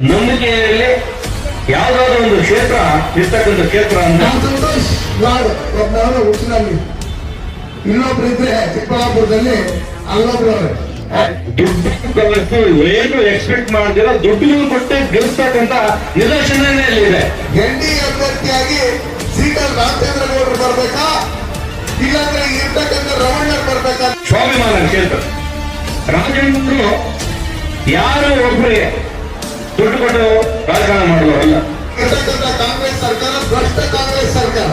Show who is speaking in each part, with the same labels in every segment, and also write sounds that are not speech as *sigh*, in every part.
Speaker 1: ನಂಬಿಕೆಯಲ್ಲಿ ಯಾವುದಾದ್ರೂ ಒಂದು ಕ್ಷೇತ್ರ ಇರ್ತಕ್ಕಂಥ ಕ್ಷೇತ್ರ
Speaker 2: ಸಂತೋಷ್ ಗಾಡ್ ಒಬ್ಬನವನು ಹುಟ್ಟಿನಲ್ಲಿ ಇನ್ನೊಬ್ರು ಇದ್ರೆ ಚಿಕ್ಕಬಳ್ಳಾಪುರದಲ್ಲಿ ಅಲ್ಲೊಬ್ರು
Speaker 1: ದುಡ್ಡು *laughs* ಏನು ಎಕ್ಸ್ಪೆಕ್ಟ್ ಮಾಡ್ದಿರ ದುಡ್ಡು ಕೊಟ್ಟು ಗೆಲ್ಸ್ತಕ್ಕಂಥ ನಿದರ್ಶನನೇ ಅಲ್ಲಿದೆ
Speaker 2: ಎನ್ ಡಿ ಅಭ್ಯರ್ಥಿಯಾಗಿ ಸೀಟಲ್ ರಾಮಚಂದ್ರ ಗೌಡರು ಬರ್ಬೇಕಾ? ಇಲ್ಲಾಂದ್ರೆ ಇರ್ತಕ್ಕಂಥ ರಮಣ್ಣರು ಬರ್ಬೇಕಾ?
Speaker 1: ಸ್ವಾಭಿಮಾನ ಕ್ಷೇತ್ರ. ರಾಜೇಂದ್ರ ಯಾರು ಒಬ್ಬರಿಗೆ ದುಡ್ಡು ಕೊಟ್ಟು ರಾಜಕಾರಣ ಮಾಡುವವರಲ್ಲ
Speaker 2: ಕಾಂಗ್ರೆಸ್ ಸರ್ಕಾರ ಭ್ರಷ್ಟ ಕಾಂಗ್ರೆಸ್ ಸರ್ಕಾರ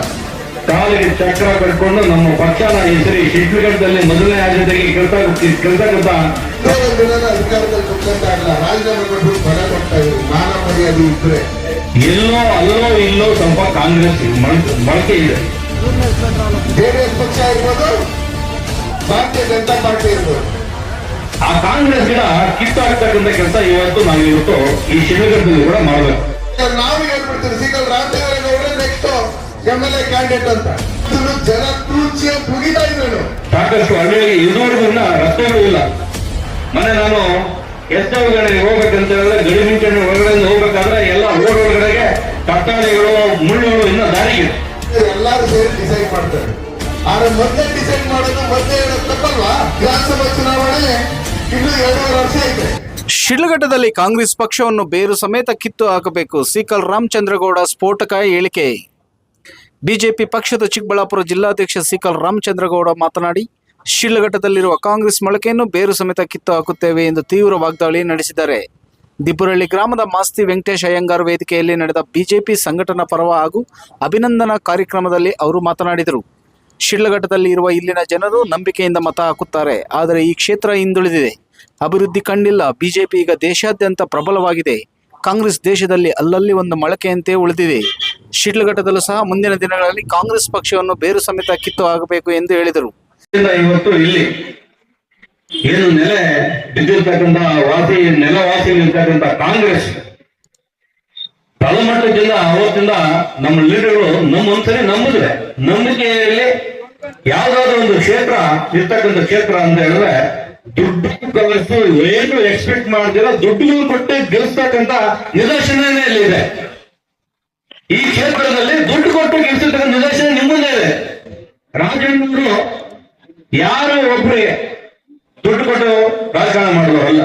Speaker 1: ಕಾಲಿಗೆ ಚಕ್ರ ಕಟ್ಕೊಂಡು ನಮ್ಮ ಪಕ್ಷನ ಹೆಸರಿ ಶಿಡ್ಲಘಟ್ಟದಲ್ಲಿ ಮೊದಲನೇ ಆದ್ಯತೆಗೆ ಕೆಲಸ
Speaker 2: ಕೆಲಸ ದಿನ ಅಧಿಕಾರದಲ್ಲಿ ಕುತ್ಕೊಂತ ಇಲ್ಲ ರಾಜೀನಾಮೆ ಕೊಟ್ಟು ಬಡ ಕೊಡ್ತಾ ಇದ್ರು ಮಾನ ಮರ್ಯಾದೆ ಇದ್ರೆ
Speaker 1: ಎಲ್ಲೋ ಅಲ್ಲೋ ಇಲ್ಲೋ ಸ್ವಲ್ಪ ಕಾಂಗ್ರೆಸ್ ಬಳಕೆ ಇದೆ.
Speaker 2: ಜೆಡಿಎಸ್ ಪಕ್ಷ ಇರ್ಬೋದು, ಭಾರತೀಯ ಜನತಾ ಪಾರ್ಟಿ ಇರ್ಬೋದು.
Speaker 1: ಆ ಕಾಂಗ್ರೆಸ್ ಗಿಡ ಕಿತ್ತಾಗ್ತಕ್ಕಂಥ ಕೆಲಸ ಇವತ್ತು ನಾವು ಇವತ್ತು ಈ ಶಿಡ್ಲಘಟ್ಟದಲ್ಲಿ ಕೂಡ ಮಾಡಬೇಕು.
Speaker 2: ನಾವು ಹೇಳ್ಬಿಡ್ತೀವಿ ಸೀಕಲ್ ರಾಮಚಂದ್ರಗೌಡ್ರೆ next M L A candidate ಅಂತ. ಜನ ತೂಚಿಯ ಮುಗಿತಾ ಇದ್ರು
Speaker 1: ಸಾಕಷ್ಟು ಹಳ್ಳಿಯಲ್ಲಿ ಇದುವರೆಗೂ ಇನ್ನ ರಸ್ತೆಗಳು ಇಲ್ಲ. ಮೊನ್ನೆ ನಾನು ಎಷ್ಟೊಳಗಡೆ ಹೋಗ್ಬೇಕಂತ ಹೇಳಿದ್ರೆ ಗಡಿ ಮುಂಚೆನೆ ಒಳಗಡೆ ಹೋಗ್ಬೇಕಾದ್ರೆ ಎಲ್ಲ ರೋಡ್ ಒಳಗಡೆಗೆ ಮುಳ್ಳುಗಳು ಇನ್ನ ದಾರಿಗೆ
Speaker 2: ಎಲ್ಲರೂ ಸೇರಿ ಡಿಸೈಡ್ ಮಾಡ್ತಾರೆ. ಆದ್ರೆ ಮೊದಲೇ ಡಿಸೈಡ್ ಮಾಡೋದು ಮೊದಲೇ ಹೇಳೋದು ತಪ್ಪಲ್ವಾ? ವಿಧಾನಸಭಾ ಚುನಾವಣೆ
Speaker 3: ಶಿಡ್ಲಘಟ್ಟದಲ್ಲಿ ಕಾಂಗ್ರೆಸ್ ಪಕ್ಷವನ್ನು ಬೇರು ಸಮೇತ ಕಿತ್ತು ಹಾಕಬೇಕು. ಸೀಕಲ್ ರಾಮಚಂದ್ರಗೌಡ ಸ್ಫೋಟಕ ಹೇಳಿಕೆ. ಬಿಜೆಪಿ ಪಕ್ಷದ ಚಿಕ್ಕಬಳ್ಳಾಪುರ ಜಿಲ್ಲಾಧ್ಯಕ್ಷ ಸೀಕಲ್ ರಾಮಚಂದ್ರಗೌಡ ಮಾತನಾಡಿ, ಶಿಡ್ಲಘಟ್ಟದಲ್ಲಿರುವ ಕಾಂಗ್ರೆಸ್ ಮೊಳಕೆಯನ್ನು ಬೇರು ಸಮೇತ ಕಿತ್ತು ಹಾಕುತ್ತೇವೆ ಎಂದು ತೀವ್ರ ವಾಗ್ದಾಳಿ ನಡೆಸಿದ್ದಾರೆ. ದಿಬ್ಬುರಳ್ಳಿ ಗ್ರಾಮದ ಮಾಸ್ತಿ ವೆಂಕಟೇಶ್ ಅಯ್ಯಂಗಾರ್ ವೇದಿಕೆಯಲ್ಲಿ ನಡೆದ ಬಿಜೆಪಿ ಸಂಘಟನಾ ಪರ್ವ ಹಾಗೂ ಅಭಿನಂದನಾ ಕಾರ್ಯಕ್ರಮದಲ್ಲಿ ಅವರು ಮಾತನಾಡಿದರು. ಶಿಡ್ಲಘಟ್ಟದಲ್ಲಿ ಇರುವ ಇಲ್ಲಿನ ಜನರು ನಂಬಿಕೆಯಿಂದ ಮತ ಹಾಕುತ್ತಾರೆ. ಆದರೆ ಈ ಕ್ಷೇತ್ರ ಹಿಂದುಳಿದಿದೆ. ಅಭಿವೃದ್ಧಿ ಕಂಡಿಲ್ಲ. ಬಿಜೆಪಿ ಈಗ ದೇಶಾದ್ಯಂತ ಪ್ರಬಲವಾಗಿದೆ. ಕಾಂಗ್ರೆಸ್ ದೇಶದಲ್ಲಿ ಅಲ್ಲಲ್ಲಿ ಒಂದು ಮೊಳಕೆಯಂತೆ ಉಳಿದಿದೆ. ಶಿಡ್ಲಘಟ್ಟದಲ್ಲೂ ಸಹ ಮುಂದಿನ ದಿನಗಳಲ್ಲಿ ಕಾಂಗ್ರೆಸ್ ಪಕ್ಷವನ್ನು ಬೇರು ಸಮೇತ ಕಿತ್ತು ಆಗಬೇಕು ಎಂದು ಹೇಳಿದರು.
Speaker 1: ಇವತ್ತು ಇಲ್ಲಿ ಏನು ನೆಲೆ ಬಿದ್ದಿರ್ತಕ್ಕಂಥ ವಾಸಿ ನೆಲವಾಸಿ ಇರ್ತಕ್ಕಂಥ ಕಾಂಗ್ರೆಸ್ ತಳಮಟ್ಟದಿಂದ ಅವತ್ತಿಂದ ನಮ್ಮ ಲೀಡರ್ಗಳು ನಮ್ಮ ಒಂದ್ಸರಿ ನಂಬಿದ್ರೆ, ನಂಬಿಕೆಯಲ್ಲಿ ಯಾವ್ದಾದ್ರು ಒಂದು ಕ್ಷೇತ್ರ, ಇರ್ತಕ್ಕಂಥ ಕ್ಷೇತ್ರ ಅಂತ ಹೇಳಿದ್ರೆ ದುಡ್ಡು ಕಲಿತು ಏನು ಎಕ್ಸ್ಪೆಕ್ಟ್ ಮಾಡ್ತೀರಾ ದುಡ್ಡು ಕೊಟ್ಟು ಗೆಲ್ಸ್ತಕ್ಕಂತ ನಿದರ್ಶನನೇ ಅಲ್ಲಿದೆ ಈ ಕ್ಷೇತ್ರದಲ್ಲಿ ದುಡ್ಡು ಕೊಟ್ಟು ಗೆಲ್ಸಿರ್ತಕ್ಕಂಥ ನಿದರ್ಶನ ನಿಮ್ಮದೇ ಇದೆ. ರಾಜಣ್ಣವರು ಯಾರು ಒಬ್ಬರಿಗೆ ದುಡ್ಡು ಕೊಟ್ಟು ರಾಜಕಾರಣ ಮಾಡುವವರಲ್ಲ.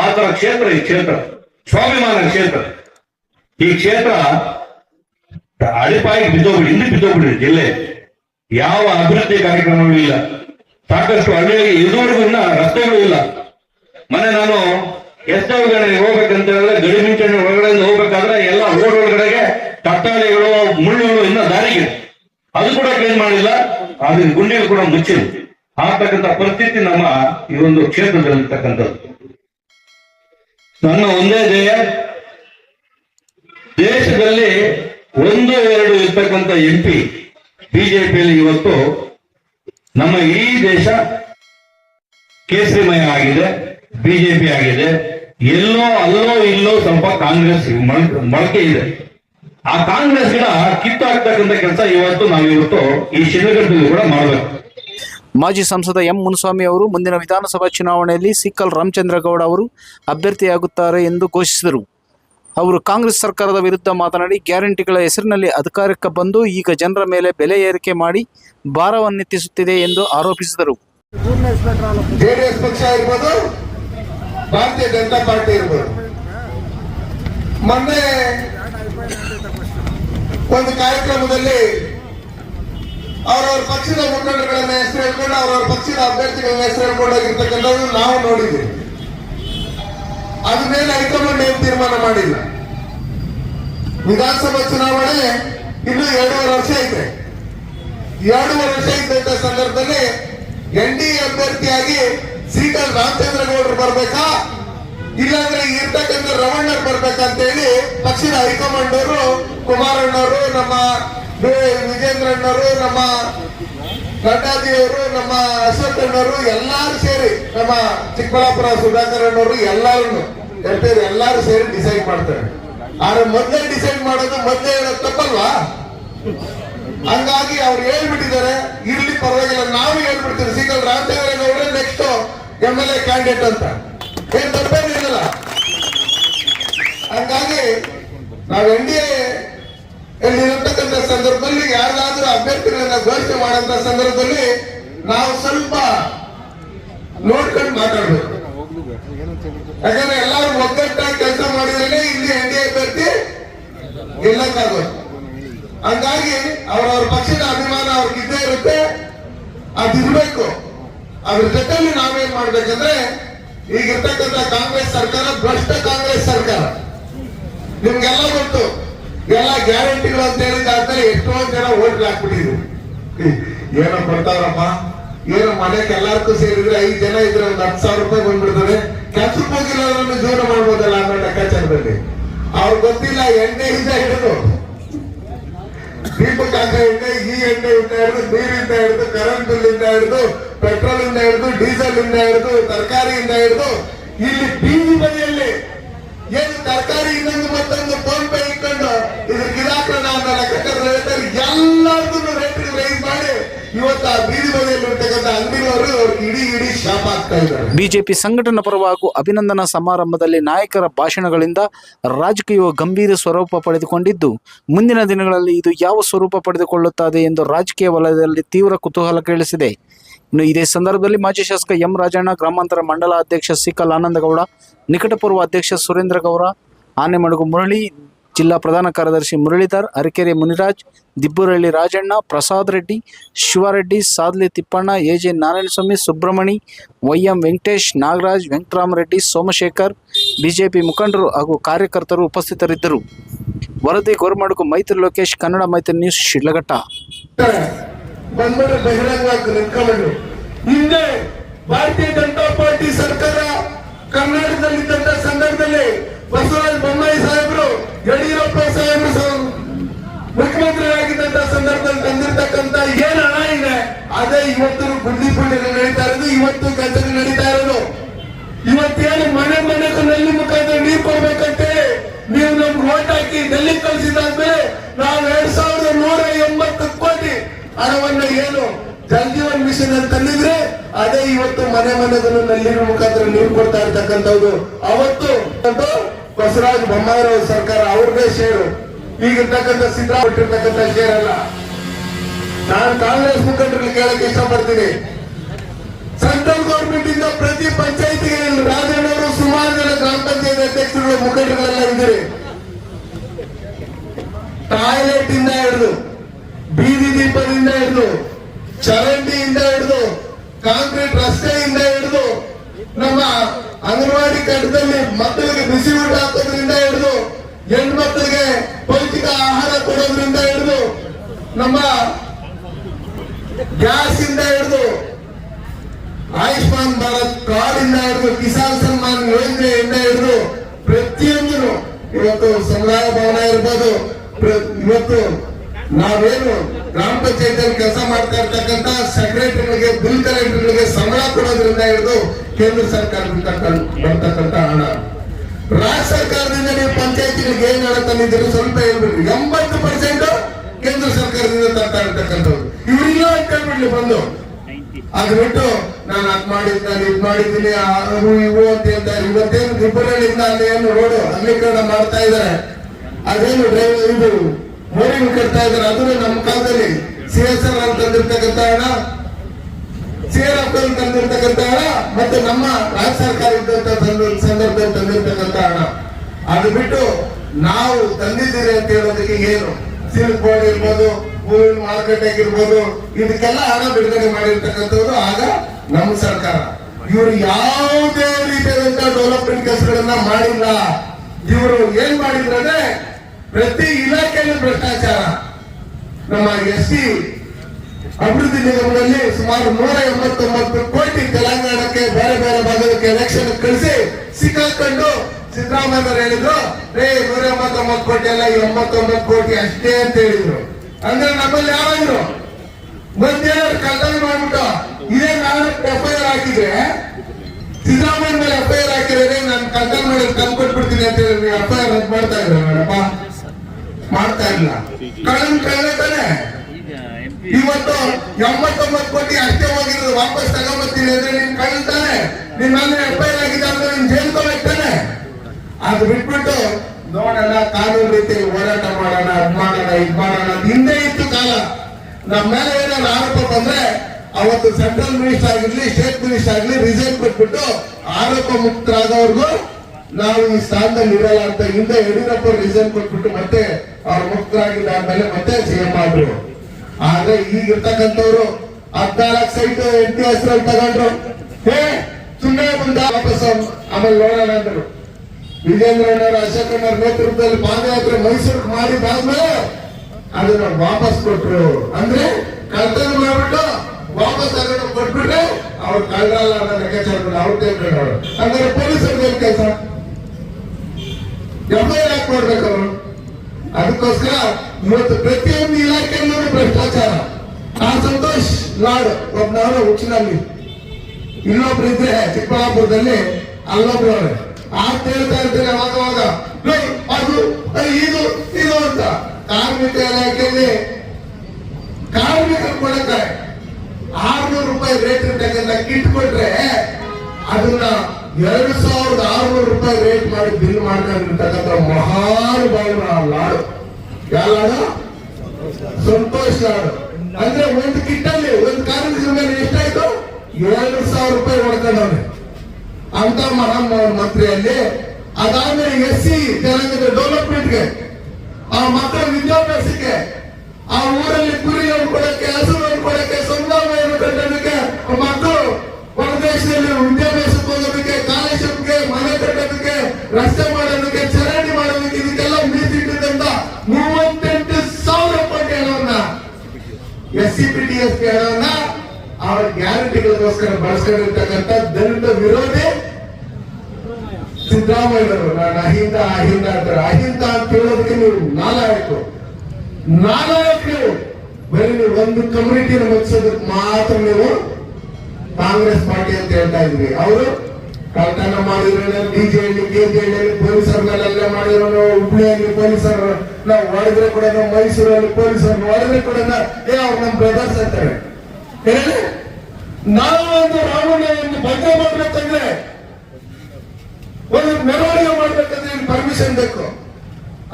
Speaker 1: ಆ ತರ ಕ್ಷೇತ್ರ ಈ ಕ್ಷೇತ್ರ. ಸ್ವಾಭಿಮಾನ ಕ್ಷೇತ್ರ. ಈ ಕ್ಷೇತ್ರ ಅಡಿಪಾಯಿ ಬಿದ್ದೋಗ್ಬಿಡಿ, ಹಿಂದೆ ಬಿದ್ದೋಗ್ಬಿಡಿ ಜಿಲ್ಲೆ. ಯಾವ ಅಭಿವೃದ್ಧಿ ಕಾರ್ಯಕ್ರಮವೂ ಇಲ್ಲ. ಸಾಕಷ್ಟು ಹಳ್ಳಿಯಲ್ಲಿ ಇದುವರೆಗೂ ಇನ್ನ ರಸ್ತೆಗಳು ಇಲ್ಲ. ಮನೆ ನಾನು ಎಷ್ಟೋ ಒಳಗಡೆ ಹೋಗ್ಬೇಕಂತ ಹೇಳಿದ್ರೆ ಗಡಿ ಮಿಂಚಣಿ ಒಳಗಡೆ ಹೋಗ್ಬೇಕಾದ್ರೆ ಎಲ್ಲ ರೋಡ್ ಒಳಗಡೆಗೆ ತಟ್ಟಾಳಿಗಳು ಮುಳ್ಳುಗಳು ಇನ್ನ ದಾರಿಗೆ. ಅದು ಕೂಡ ಕ್ಲೀನ್ ಮಾಡಿಲ್ಲ ಅದ್ರ ಗುಂಡಿಗಳು ಕೂಡ ಮುಚ್ಚಿಲ್ಲ ಆಗ್ತಕ್ಕಂಥ ಪರಿಸ್ಥಿತಿ ನಮ್ಮ ಈ ಒಂದು ಕ್ಷೇತ್ರದಲ್ಲಿರ್ತಕ್ಕಂಥದ್ದು. ನನ್ನ ಒಂದೇ ಧ್ಯೇಯ, ದೇಶದಲ್ಲಿ ಒಂದು, ಎರಡು ಇರ್ತಕ್ಕಂಥ ಎಂ ಪಿ, ಬಿಜೆಪಿಯಲ್ಲಿ ಇವತ್ತು ನಮ್ಮ ಇಡೀ ದೇಶ ಕೇಸರಿಮಯ ಆಗಿದೆ, ಬಿಜೆಪಿ ಆಗಿದೆ, ಎಲ್ಲೋ ಅಲ್ಲೋ ಇಲ್ಲೋ ಸ್ವಲ್ಪ ಕಾಂಗ್ರೆಸ್ ಮೊಳಕೆ ಇದೆ. ಆ ಕಾಂಗ್ರೆಸ್ ಗಿಡ ಕಿತ್ತಾಕ್ತಕ್ಕಂಥ ಕೆಲಸ ಇವತ್ತು ನಾವು ಇವತ್ತು ಈ ಶಿಡ್ಲಘಟ್ಟದಲ್ಲಿ ಕೂಡ ಮಾಡಬೇಕು.
Speaker 3: ಮಾಜಿ ಸಂಸದ ಎಂ ಮುನಿಸ್ವಾಮಿ ಅವರು ಮುಂದಿನ ವಿಧಾನಸಭಾ ಚುನಾವಣೆಯಲ್ಲಿ ಸಿಕ್ಕಲ್ ರಾಮಚಂದ್ರಗೌಡ ಅವರು ಅಭ್ಯರ್ಥಿಯಾಗುತ್ತಾರೆ ಎಂದು ಘೋಷಿಸಿದರು. ಅವರು ಕಾಂಗ್ರೆಸ್ ಸರ್ಕಾರದ ವಿರುದ್ಧ ಮಾತನಾಡಿ, ಗ್ಯಾರಂಟಿಗಳ ಹೆಸರಿನಲ್ಲಿ ಅಧಿಕಾರಕ್ಕೆ ಬಂದು ಈಗ ಜನರ ಮೇಲೆ ಬೆಲೆ ಏರಿಕೆ ಮಾಡಿ ಭಾರವನ್ನೆತ್ತಿಸುತ್ತಿದೆ ಎಂದು ಆರೋಪಿಸಿದರು.
Speaker 2: ಪಕ್ಷ ಭಾರತೀಯ ಜನತಾ ಪಾರ್ಟಿ ಇರ್ಬೋದು. ಮೊನ್ನೆ ಒಂದು ಕಾರ್ಯಕ್ರಮದಲ್ಲಿ ಅವರವ್ರ ಪಕ್ಷದ ಮುಖಂಡಗಳನ್ನ ಹೆಸರು ಹೇಳ್ಕೊಂಡು, ಅವರವ್ರ ಪಕ್ಷದ ಅಭ್ಯರ್ಥಿಗಳನ್ನ ಹೆಸರು ಹೇಳ್ಕೊಂಡು ಹೋಗಿರ್ತಕ್ಕಂಥದ್ದು ನಾವು ನೋಡಿದ್ದೀವಿ ಮೇಲೆ ಹೈಕಮಾಂಡ್ ಏನು ತೀರ್ಮಾನ ಮಾಡಿಲ್ಲ. ವಿಧಾನಸಭಾ ಚುನಾವಣೆ ಇನ್ನು ಎರಡೂವರೆ ವರ್ಷ ಐತೆ. ಎರಡೂವರೆ ವರ್ಷ ಇದ್ದಂತ ಸಂದರ್ಭದಲ್ಲಿ ಎನ್ ಡಿ ಅಭ್ಯರ್ಥಿಯಾಗಿ ಸೀಟಲ್ ರಾಮಚಂದ್ರ ಗೌಡರು ಬರ್ಬೇಕಾ? ಇಲ್ಲಾಂದ್ರೆ ಇರ್ತಕ್ಕಂಥ ರಮಣ್ಣರ್ ಬರ್ಬೇಕಂತ ಹೇಳಿ ಪಕ್ಷದ ಹೈಕಮಾಂಡ್ ಅವರು ಕುಮಾರಣ್ಣವರು ನಮ್ಮ ವಿಜೇಂದ್ರಣ್ಣವರು ನಮ್ಮ ನಡ್ಡಾಜಿಯವರು ನಮ್ಮ ಅಶ್ವಥಣ್ಣವರು ಎಲ್ಲಾರು ಸೇರಿ, ನಮ್ಮ ಚಿಕ್ಕಬಳ್ಳಾಪುರ ಸುಧಾಕರ್ ಅಣ್ಣವರು ಎಲ್ಲಾರು ಹೇಳ್ತಾರೆ ಎಲ್ಲಾರು ಸೇರಿ ಡಿಸೈಡ್ ಮಾಡ್ತಾರೆ. ಆದ್ರೆ ಮೊದಲೇ ಡಿಸೈಡ್ ಮಾಡೋದು ಮೊದಲೇ ಹೇಳೋದು ತಪ್ಪಲ್ವಾ? ಹಂಗಾಗಿ ಅವ್ರು ಹೇಳ್ಬಿಟ್ಟಿದ್ದಾರೆ, ಇರ್ಲಿ ಪರವಾಗಿಲ್ಲ, ನಾವು ಹೇಳ್ಬಿಡ್ತೀವಿ. ಸಿಗಲ್ Ramadevaregowda next M L A candidate ಅಂತ. ಏನ್ ತಪ್ಪೇನಿರಲ್ಲ ಹಂಗಾಗಿ ನಾವು ಎನ್ ಡಿ ಸಂದರ್ಭದಲ್ಲಿ ಯಾರಾದ್ರೂ ಅಭ್ಯರ್ಥಿಗಳನ್ನ ಘೋಷಣೆ ಮಾಡಂತ ಸಂದರ್ಭದಲ್ಲಿ ನಾವು ಸ್ವಲ್ಪ ನೋಡ್ಕೊಂಡು ಮಾತಾಡ್ಬೇಕು. ಯಾಕಂದ್ರೆ ಎಲ್ಲರೂ ಒಗ್ಗಟ್ಟಾಗಿ ಕೆಲಸ ಮಾಡಿದ್ರೆ ಇಲ್ಲಿ ಎನ್ ಡಿ ಅಭ್ಯರ್ಥಿ ಗೆಲ್ಲಕ್ಕಾಗೋದು. ಹಂಗಾಗಿ ಅವರವ್ರ ಪಕ್ಷದ ಅಭಿಮಾನ ಅವ್ರಿಗೆ ಇದ್ದೇ ಇರುತ್ತೆ. ಅದಿರ್ಬೇಕು ಅದ್ರ ಜೊತೆಲಿ ನಾವೇನ್ ಮಾಡ್ಬೇಕಂದ್ರೆ ಈಗಿರ್ತಕ್ಕಂಥ ಕಾಂಗ್ರೆಸ್ ಸರ್ಕಾರ, ಭ್ರಷ್ಟ ಕಾಂಗ್ರೆಸ್ ಸರ್ಕಾರ. ನಿಮ್ಗೆಲ್ಲ ಗೊತ್ತು. ಎಲ್ಲ ಗ್ಯಾರಂಟಿಗಳು ಅಂತ ಹೇಳಿದಾದ್ಮೇಲೆ ಎಷ್ಟೊಂದ್ ಜನ ಓಟ್ ಹಾಕ್ಬಿಟ್ಟಿದ್ರು. ಏನೋ ಕೊಡ್ತಾರಪ್ಪ ಏನೋ ಮನೆಗೆ ಎಲ್ಲಾರ್ಗೂ ಸೇರಿದ್ರೆ ಐದ್ ಜನ ಇದ್ರೆ ಒಂದ್ ಹತ್ತು ಸಾವಿರ ರೂಪಾಯಿ ಬಂದ್ಬಿಡ್ತದೆ. ಕೆಲ್ಸಕ್ಕೆ ಹೋಗಿಲ್ಲ ಜೀವನ ಮಾಡ್ಬೋದಲ್ಲ ಅನ್ನೋ ಲೆಕ್ಕಾಚಾರದಲ್ಲಿ ಅವ್ರು ಗೊತ್ತಿಲ್ಲ ಎಣ್ಣೆ ಇಂದ ಹಿಡಿದು. ದೀಪಕ್ ಅಂತ ಎಣ್ಣೆ, ಈ ಎಣ್ಣೆ ಇಂದ ಹಿಡಿದು ನೀರಿಂದ ಹಿಡಿದು ಕರೆಂಟ್ ಬಿಲ್ ಇಂದ ಹಿಡಿದು ಪೆಟ್ರೋಲ್ ಇಂದ ಹಿಡಿದು ಡೀಸೆಲ್ ಇಂದ ಹಿಡಿದು ತರಕಾರಿಯಿಂದ ಹಿಡಿದು. ಇಲ್ಲಿ ಬೀದಿ ಬದಿಯಲ್ಲಿ ಏನು ತರಕಾರಿ ಇನ್ನೊಂದು ಮತ್ತೊಂದು ಫೋನ್ ಪೇ ಇಟ್ಕೊಂಡು ಇದಕ್ಕೆ ಗಿರಾಕರಣ ಅಂತ ಲೆಕ್ಕಾಚಾರ ಹೇಳ್ತಾರೆ ಎಲ್ಲರಿಗೂ ಮಾಡಿ
Speaker 3: ಬಿಜೆಪಿ ಸಂಘಟನಾ ಪರವಾಗಿ ಅಭಿನಂದನಾ ಸಮಾರಂಭದಲ್ಲಿ ನಾಯಕರ ಭಾಷಣಗಳಿಂದ ರಾಜಕೀಯವು ಗಂಭೀರ ಸ್ವರೂಪ ಪಡೆದುಕೊಂಡಿದ್ದು, ಮುಂದಿನ ದಿನಗಳಲ್ಲಿ ಇದು ಯಾವ ಸ್ವರೂಪ ಪಡೆದುಕೊಳ್ಳುತ್ತದೆ ಎಂದು ರಾಜಕೀಯ ವಲಯದಲ್ಲಿ ತೀವ್ರ ಕುತೂಹಲ ಕೇಳಿಸಿದೆ. ಇನ್ನು ಇದೇ ಸಂದರ್ಭದಲ್ಲಿ ಮಾಜಿ ಶಾಸಕ ಎಂ ರಾಜಣ್ಣ, ಗ್ರಾಮಾಂತರ ಮಂಡಲ ಅಧ್ಯಕ್ಷ ಸಿಕಲ್ ಆನಂದಗೌಡ ನಿಕಟಪೂರ್ವ ಅಧ್ಯಕ್ಷ ಸುರೇಂದ್ರ ಗೌಡ ಆನೆಮಡುಗು ಮುರಳಿ ಜಿಲ್ಲಾ ಪ್ರಧಾನ ಕಾರ್ಯದರ್ಶಿ Muralidhar, Arakere Muniraj Dibburahalli Rajanna, Prasad Reddy, Shivareddy, Sadli Tippanna, A J Narayanaswamy, Subramani, Y M Venkatesh, Nagaraj, Venkataramareddy, Somashekar, BJP ಮುಖಂಡರು ಹಾಗೂ ಕಾರ್ಯಕರ್ತರು ಉಪಸ್ಥಿತರಿದ್ದರು. ವರದಿ ಗೋರ್ಮಡ್ಕು ಮೈತ್ರಿ ಲೋಕೇಶ್, ಕನ್ನಡ ಮೈತ್ರಿ ನ್ಯೂಸ್, ಶಿಡ್ಲಘಟ್ಟ.
Speaker 2: ಭಾರತೀಯ ಜನತಾ ಪಾರ್ಟಿ ಸರ್ಕಾರ ಸಂದರ್ಭದಲ್ಲಿ ಬಸವರಾಜ ಬೊಮ್ಮಾಯಿ ಯಡಿಯೂರಪ್ಪ ಸಾಹೇಬರು ಮುಖ್ಯಮಂತ್ರಿಯಾಗಿದ್ದಂತ ಸಂದರ್ಭದಲ್ಲಿ ತಂದಿರತಕ್ಕಂತ ಏನ್ ಹಣ ಇದೆ, ಅದೇ ಇವತ್ತು ಗುಂಡಿ ಪುಂಡಿ ನಡೀತಾ ಇರೋದು, ಇವತ್ತು ಕಚೇರಿ ನಡೀತಾ ಇರೋದು. ಇವತ್ತೇನು ಮನೆ ಮನೆಗೂ ನಲ್ಲಿ ಮುಖಾಂತರ ನೀರು ಕೊಡ್ಬೇಕಂತೆ? ನೀವು ನಮ್ಗೆ ಓಟ್ ಹಾಕಿ ಡೆಲ್ಲಿ ಕಳಿಸಿದಾದ್ಮೇಲೆ ನಾವು ಎರಡ್ ಸಾವಿರದ ನೂರ ಎಂಬತ್ತು ಕೋಟಿ ಹಣವನ್ನ ಏನು ಜಲ್ ಮಿಷನ್ ಅಂತ ತಂದಿದ್ರೆ ಅದೇ ಇವತ್ತು ಮನೆ ಮನೆಗೂ ನಲ್ಲಿನ ಮುಖಾಂತರ ನೀರು ಕೊಡ್ತಾ ಇರ್ತಕ್ಕಂಥದ್ದು. ಅವತ್ತು ಅದು ಬಸವರಾಜ ಬೊಮ್ಮಾಯಿರವ್ರ ಸರ್ಕಾರ, ಅವ್ರದೇ ಶೇರು ಈಗಿರ್ತಕ್ಕಂಥ ಸಿದ್ದರಾಮಯ್ಯ ಷೇರ್ ಅಲ್ಲ. ನಾನು ಕಾಂಗ್ರೆಸ್ ಮುಖಂಡರಲ್ಲಿ ಕೇಳಕ್ಕೆ ಇಷ್ಟಪಡ್ತೀನಿ. ಸೆಂಟ್ರಲ್ ಗೌರ್ಮೆಂಟ್ ಇಂದ ಪ್ರತಿ ಪಂಚಾಯತಿಗೆ ರಾಜಣ್ಣವರು ಸುಮಾರು ಜನ ಗ್ರಾಮ ಪಂಚಾಯತ್ ಅಧ್ಯಕ್ಷರುಗಳು ಮುಖಂಡರುಗಳೆಲ್ಲ ಇದ್ದೀರಿ. ಟಾಯ್ಲೆಟ್ ಇಂದ ಹಿಡಿದು, ಬೀದಿ ದೀಪದಿಂದ ಹಿಡಿದು, ಚರಂಡಿಯಿಂದ ಹಿಡಿದು ಕಾಂಕ್ರೀಟ್ ರಸ್ತೆಯಿಂದ ಹಿಡಿದು, ನಮ್ಮ ಅಂಗನವಾಡಿ ಕಟ್ಟದಲ್ಲಿ ಮಕ್ಕಳಿಗೆ ಬಿಸಿ ಊಟ ಹಾಕೋದ್ರಿಂದ ಹಿಡಿದು ಹೆಣ್ಮಕ್ಳಿಗೆ ಪೌಷ್ಟಿಕ ಆಹಾರ ಕೊಡೋದ್ರಿಂದ ಹಿಡಿದು ನಮ್ಮ ಗ್ಯಾಸ್ ಇಂದ ಹಿಡಿದು ಆಯುಷ್ಮಾನ್ ಭಾರತ್ ಕಾರ್ಡ್ ಇಂದ ಹಿಡಿದು ಕಿಸಾನ್ ಸನ್ಮಾನ್ ಯೋಜನೆಯಿಂದ ಹಿಡಿದು ಪ್ರತಿಯೊಂದು ಇವತ್ತು ಸಮುದಾಯ ಭವನ ಇರ್ಬೋದು. ಇವತ್ತು ನಾವೇನು ಗ್ರಾಮ ಪಂಚಾಯತಿಯಲ್ಲಿ ಕೆಲಸ ಮಾಡ್ತಾ ಇರ್ತಕ್ಕಂತ ಸೆಕ್ರೆಟರಿಗಳಿಗೆ ಬಿಲ್ ಕಲೆಕ್ಟರ್ಗಳಿಗೆ ಸಂಬಳ ಕೊಡೋದ್ರಿಂದ ಹಿಡಿದು ಕೇಂದ್ರ ಸರ್ಕಾರದಿಂದ ಬರ್ತಕ್ಕಂತ ಹಣ. ರಾಜ್ಯ ಸರ್ಕಾರದಿಂದ ನೀವು ಪಂಚಾಯತಿಗಳಿಗೆ ಏನ್ ಹಣ ತಂದಿದ್ದೀರಿ ಸ್ವಲ್ಪ ಹೇಳ್ಬಿಡ್ರಿ. ಎಂಬತ್ತು ಪರ್ಸೆಂಟ್ ಕೇಂದ್ರ ಸರ್ಕಾರದಿಂದ ತರ್ತಾ ಇರ್ತಕ್ಕಂಥವ್ರು. ಇವರಿಲ್ಲ ಅಂತೇಳ್ಬಿಡ್ಲಿ ಬಂದು. ಅದು ಬಿಟ್ಟು ನಾನು ಅದ್ ಮಾಡಿದ್, ನಾನು ಇದ್ ಮಾಡಿದ್ದೀನಿ ಇವು ಅಂತ ಹೇಳ್ತಾರೆ. ಇವತ್ತೇನು ಗುಬ್ಬರಳ್ಳಿಂದ ಅಲ್ಲಿ ಏನು ರೋಡ್ ಅಗಲೀಕರಣ ಮಾಡ್ತಾ ಇದ್ದಾರೆ. ಅದೇನು ಡ್ರೈವರ್ ಇದು? ಬೋರಿಂಗ್ ಕಟ್ತಾ ಇದ್ದಾರೆ. ಅದನ್ನು ನಮ್ಮ ಕಾಲದಲ್ಲಿ ಸಿ ಎಸ್ ಆರ್ ಅಂತ ತಂದಿರ್ತಕ್ಕಂಥ ಹಣ ಸಿ ಆರ್ ಎಫ್ ತಂದಿರ್ತಕ್ಕಂಥ ಹಣ, ಮತ್ತೆ ನಮ್ಮ ರಾಜ್ಯ ಸರ್ಕಾರ ಇದ್ದಂತ ಸಂದ- ಸಂದರ್ಭದಲ್ಲಿ ತಂದಿರ್ತಕ್ಕಂಥ ಹಣ. ಅದು ಬಿಟ್ಟು ನಾವು ತಂದಿದ್ದೀರಿ ಅಂತ ಹೇಳೋದಕ್ಕೆ ಏನು? ಸಿಲ್ಕ್ ಬೋರ್ಡ್ ಇರ್ಬೋದು, ಹೂವಿನ ಮಾರುಕಟ್ಟೆ ಇರ್ಬೋದು ಇದಕ್ಕೆಲ್ಲ ಹಣ ಬಿಡುಗಡೆ ಮಾಡಿರ್ತಕ್ಕಂಥದ್ದು ಆಗ ನಮ್ಮ ಸರ್ಕಾರ. ಇವರು ಯಾವುದೇ ರೀತಿಯಾದಂತಹ ಡೆವಲಪ್ಮೆಂಟ್ ಕೆಲಸಗಳನ್ನ ಮಾಡಿಲ್ಲ. ಇವರು ಏನ್ ಮಾಡಿದ್ರೆ ಪ್ರತಿ ಇಲಾಖೆಯಲ್ಲೂ ಭ್ರಷ್ಟಾಚಾರ. ನಮ್ಮ ಎಸ್ ಸಿ ಅಭಿವೃದ್ಧಿ ನಿಗಮದಲ್ಲಿ ಸುಮಾರು ನೂರ ಎಂಬತ್ತೊಂಬತ್ತು ಕೋಟಿ ತೆಲಂಗಾಣಕ್ಕೆ ಬೇರೆ ಬೇರೆ ಭಾಗಕ್ಕೆ ಎಲೆಕ್ಷನ್ ಕಳಿಸಿ ಸಿಕ್ಕಾಕೊಂಡು ಸಿದ್ದರಾಮಯ್ಯ ಹೇಳಿದ್ರು ರೇ ನೂರ ಎಂಬತ್ತೊಂಬತ್ತು ಕೋಟಿ ಅಲ್ಲ ಎಂಬತ್ತೊಂಬತ್ತು ಕೋಟಿ ಅಷ್ಟೇ ಅಂತ ಹೇಳಿದ್ರು. ಅಂದ್ರೆ ನಮ್ಮಲ್ಲಿ ಯಾರಾದ್ರು ಮಧ್ಯಾಹ್ನ ಕಲ್ತನೆ ಮಾಡ್ಬಿಟ್ಟು ಇದೇ ನಾನು ಎಫ್ ಐ ಆರ್ ಹಾಕಿದ್ರೆ ಸಿದ್ದರಾಮಯ್ಯ ಮೇಲೆ ಎಫ್ ಐ ಆರ್ ಹಾಕಿದ್ರೆ ನಾನು ಕಲ್ತನೆ ಮಾಡಿ ತಂದು ಕೊಟ್ಬಿಡ್ತೀನಿ ಅಂತ ಹೇಳಿ ಎಫ್ ಐ ಆರ್ ಮಾಡ್ತಾ ಇದ್ರು ಮೇಡಪ್ಪ ಮಾಡ್ತಾ ಇಲ್ಲ. ಕಳಂಕ ತಾನೆ? ಇವತ್ತು ಎಂಬತ್ತೊಂಬತ್ತು ಕೋಟಿ ಅಷ್ಟೇ ಹೋಗಿರೋದು ವಾಪಸ್ ತಗೊಂಬತ್ತೀನಿ ಅಂದ್ರೆ ನೀನ್ ಕಳ್ತಾನೆ ನಿನ್ನ ಎಫ್ ಐ ಆರ್ ಆಗಿದೆ ಅಂದ್ರೆ ನಿನ್ ಜೈಲ್ಕೋಬೇಕು ತಾನೆ? ಅದು ಬಿಟ್ಬಿಟ್ಟು ನೋಡೋಣ ಕಾನೂನು ರೀತಿ ಹೋರಾಟ ಮಾಡೋಣ ಅದ್ ಮಾಡೋಣ ಇದ್ ಮಾಡೋಣ ಹಿಂದೆ ಇತ್ತು ಕಾಲ. ನಮ್ಮ ಮೇಲೆ ಏನಾದ್ರು ಆರೋಪ ಬಂದ್ರೆ ಅವತ್ತು ಸೆಂಟ್ರಲ್ ಮಿನಿಸ್ಟರ್ ಆಗಿರ್ಲಿ ಸ್ಟೇಟ್ ಮಿನಿಸ್ಟರ್ ಆಗ್ಲಿ ರಿಸೈನ್ ಕೊಟ್ಬಿಟ್ಟು ಆರೋಪ ಮುಕ್ತರಾದವ್ರಿಗೂ ನಾವು ಈ ಸ್ಥಾನದಲ್ಲಿ ಇರಲ್ಲ ಅಂತ ಹಿಂದೆ ಯಡಿಯೂರಪ್ಪ ರಿಸೈನ್ ಕೊಟ್ಬಿಟ್ಟು ಮತ್ತೆ ಅವ್ರು ಮುಕ್ತರಾಗಿದ್ದ ಆದ್ಮೇಲೆ ಮತ್ತೆ ಸಿಎಂ ಆದ್ರು. ಆದ್ರೆ ಈಗ ಇರ್ತಕ್ಕಂಥವ್ರು ಹದ್ನಾಲ್ಕು ಸೈಟ್ ಎಂ ಟಿ ಹೆಸರಲ್ಲಿ ತಗೊಂಡ್ರು. ಹೇ ಸುಮ್ಮನೆ ಬಂದ ವಾಪಸ್ ಆಮೇಲೆ ನೋಡೋಣ ಅಂದ್ರು. ವಿಜೇಂದ್ರಣ್ಣವ್ರ ಅಶೋಕಣ್ಣವ್ರ ನೇತೃತ್ವದಲ್ಲಿ ಪಾದಯಾತ್ರೆ ಮೈಸೂರಿಗೆ ಮಾಡಿದಾದ್ಮೇಲೆ ಅದನ್ನ ವಾಪಸ್ ಕೊಟ್ರು. ಅಂದ್ರೆ ಕರ್ತವ್ಯ ಮಾಡ್ಬಿಟ್ಟು ವಾಪಸ್ ಅದನ್ನು ಕೊಟ್ಬಿಟ್ರೆ ಅವ್ರು ಕಳ್ಳಲ್ಲ ಅನ್ನೋ ಲೆಕ್ಕಾಚಾರದಲ್ಲಿ ಅವ್ರು ತಿಳ್ಕೊಂಡವ್ರು ಅಂದ್ರೆ ಪೊಲೀಸರಿಗೆ ಕೆಲಸ? ಎಫ್ಐಆರ್ ಯಾಕೆ ಮಾಡ್ಬೇಕು ಅವರು? ಅದಕ್ಕೋಸ್ಕರ ಇವತ್ತು ಪ್ರತಿಯೊಂದು ಇಲಾಖೆಯಲ್ಲೂ ಭ್ರಷ್ಟಾಚಾರ. ಆ ಸಂತೋಷ್ ಲಾಡ್ ಒಬ್ಬನವರು ಹುಚ್ಚಿನಲ್ಲಿ ಇನ್ನೊಬ್ರು ಇದ್ರೆ ಚಿಕ್ಕಬಳ್ಳಾಪುರದಲ್ಲಿ ಅಲ್ಲೊಬ್ರು ಆತ ಹೇಳ್ತಾ ಇರ್ತಾರೆ ಅವಾಗ ಅವಾಗ. "ಲೇ, ಅದು ಇದು ಇದು ಅಂತ. ಕಾರ್ಮಿಕ ಇಲಾಖೆಯಲ್ಲಿ ಕಾರ್ಮಿಕರು ಕೊಡಕ್ಕೆ ಆರ್ನೂರು ರೂಪಾಯಿ ರೇಟ್ ಇರ್ತಕ್ಕಂಥ ಕಿಟ್ ಕೊಟ್ರೆ ಅದನ್ನ ಎರಡು ಸಾವಿರದ ಆರುನೂರು ರೂಪಾಯಿ ರೇಟ್ ಮಾಡಿ ಬಿಲ್ ಮಾಡ್ಕೊಂಡಿರ್ತಕ್ಕಂಥ ಮಹಾನುಭಾವನ ಲಾಡು ಯಾವ ಲಾಡು ಸಂತೋಷ್ ಲಾಡು ಅಂದ್ರೆ ಒಂದು ಕಿಟ್ಟಲ್ಲಿ, ಒಂದು ಕಾರ್ಮಿಕರ ಮೇಲೆ ಎಷ್ಟಾಯ್ತು? ಎರಡು ಸಾವಿರ ರೂಪಾಯಿ ಹೊಡ್ಕೊಂಡವ್ರೆ ಅಂತ ಮಹಾನ್ ಮಂತ್ರಿಯಲ್ಲಿ, ಅದಾದ್ಮೇಲೆ ಎಸ್ ಸಿ ತೆಲಂಗಾಣ ಡೆವಲಪ್ಮೆಂಟ್ಗೆ ಆ ಮಕ್ಕಳ ವಿದ್ಯಾಭ್ಯಾಸಕ್ಕೆ, ಆ ಊರಲ್ಲಿ ಕುರಿ ಕೊಡಕ್ಕೆ ಹಸುರು ಕೊಡಕ್ಕೆ ಸಂಭಾವನೆಯನ್ನು ಮಕ್ಕಳು ಹೊರದೇಶದಲ್ಲಿ ವಿದ್ಯಾಭ್ಯಾಸಕ್ಕೆ ಹೋಗೋದಕ್ಕೆ ಕಾಲೇಜಕ್ಕೆ ಮನೆ ಕಟ್ಟೋದಕ್ಕೆ, ರಸ್ತೆ ಮಾಡೋದಕ್ಕೆ, ಚರಂಡಿ ಮಾಡೋದಕ್ಕೆ ಇದಕ್ಕೆಲ್ಲ ಮೀಸಿಟ್ಟಿದ್ದಂತ ಮೂವತ್ತೆಂಟು ಸಾವಿರ ಕೋಟಿ ಹಣವನ್ನ S C P T S ಹಣವನ್ನ ಅವರ ಗ್ಯಾರಂಟಿಗಳಿಗೋಸ್ಕರ ಬಳಸ್ಕೊಂಡಿರ್ತಕ್ಕಂಥ ದಲಿತ ವಿರೋಧಿ ಸಿದ್ದರಾಮಯ್ಯವರು ನಾನು ಅಹಿಂದ ಅಹಿಂದ ಅಂತಾರೆ. ಅಹಿಂದ ಅಂತ ಹೇಳೋದಕ್ಕೆ ನೀವು ನಾಲಾಯಕು ನಾಲಾಯಕ್ ನೀವು ಬರೀ ನೀವು ಒಂದು ಕಮ್ಯುನಿಟಿನ ಮುಗಿಸೋದಕ್ಕೆ ಮಾತ್ರ ನೀವು ಕಾಂಗ್ರೆಸ್ ಪಾರ್ಟಿ ಅಂತ ಹೇಳ್ತಾ ಇದ್ವಿ ಅವರು ಕಳ್ತನ ಮಾಡಿರೋಣ ಡಿಜೆಹಳ್ಳಿ ಕೆಜೆಹಳ್ಳಿ ಎಲ್ಲ ಮಾಡಿದ್ರೂ ಹುಬ್ಳಿಯಲ್ಲಿ ಪೊಲೀಸರು, ನಾವು ಹೊಡೆದ್ರೆ ಕೂಡ ಮೈಸೂರಲ್ಲಿ ಪೊಲೀಸರು ಹೊಡೆದ್ರೆ ಕೂಡ ಏ, ಅವ್ರು ನಮ್ಮ ಬ್ರದರ್ಸ್ ಅಂತಾರೆ. ನಾವು ಒಂದು ರಾಮಣ್ಣ ಒಂದು ಭದ್ರ ಮಾಡ್ಬೇಕಂದ್ರೆ, ಒಂದು ಮೆರವಣಿಗೆ ಮಾಡ್ಬೇಕಂದ್ರೆ ಇಲ್ಲಿ ಪರ್ಮಿಷನ್ ಬೇಕು.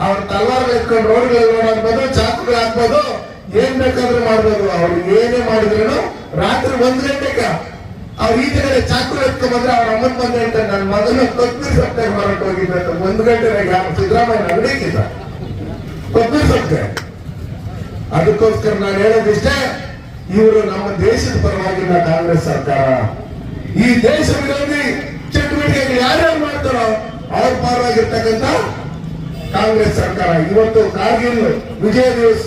Speaker 2: ಅವ್ರ ತಲವಾರ್ ಎತ್ಕೊಂಡು ರೋಡ್ಗಳಲ್ಲಿ ಓಡಾಡ್ಬೋದು, ಚಾಕುಗಳು ಹಾಕ್ಬೋದು, ಏನ್ ಬೇಕಾದ್ರೂ ಮಾಡ್ಬೋದು. ಅವ್ರು ಏನೇ ಮಾಡಿದ್ರು ರಾತ್ರಿ ಒಂದ್ ಗಂಟೆಗ ಆ ಈಚೆ ಕಡೆ ಚಾಕು ಬಂದ್ರೆ ಅವ್ರ ಅಮ್ಮನ್ ಬಂದೆ ಅಂತ ನನ್ನ ಮಗನ ಕೊತ್ತೂರು ಸಪ್ತಾಗ ಹೊರಟು ಹೋಗಿದ್ದೆ ಅಂತ ಒಂದ್ ಗಂಟೆನಾಗ ಸಿದ್ದರಾಮಯ್ಯ ನಡೀತಿದ್ದ ಕೊತ್ತೂರು ಸೊಪ್ಪೆ ಅದಕ್ಕೋಸ್ಕರ ನಾನು ಹೇಳೋದಿಷ್ಟೇ, ಇವರು ನಮ್ಮ ದೇಶದ ಪರವಾಗಿಲ್ಲ ಕಾಂಗ್ರೆಸ್ ಸರ್ಕಾರ. ಈ ದೇಶ ವಿರೋಧಿ ಚಟುವಟಿಕೆಗಳು ಯಾರ್ಯಾರು ಮಾಡ್ತಾರೋ ಅವ್ರ ಪರವಾಗಿರ್ತಕ್ಕಂಥ ಕಾಂಗ್ರೆಸ್ ಸರ್ಕಾರ. ಇವತ್ತು ಕಾರ್ಗಿಲ್ ವಿಜಯ ದಿವಸ್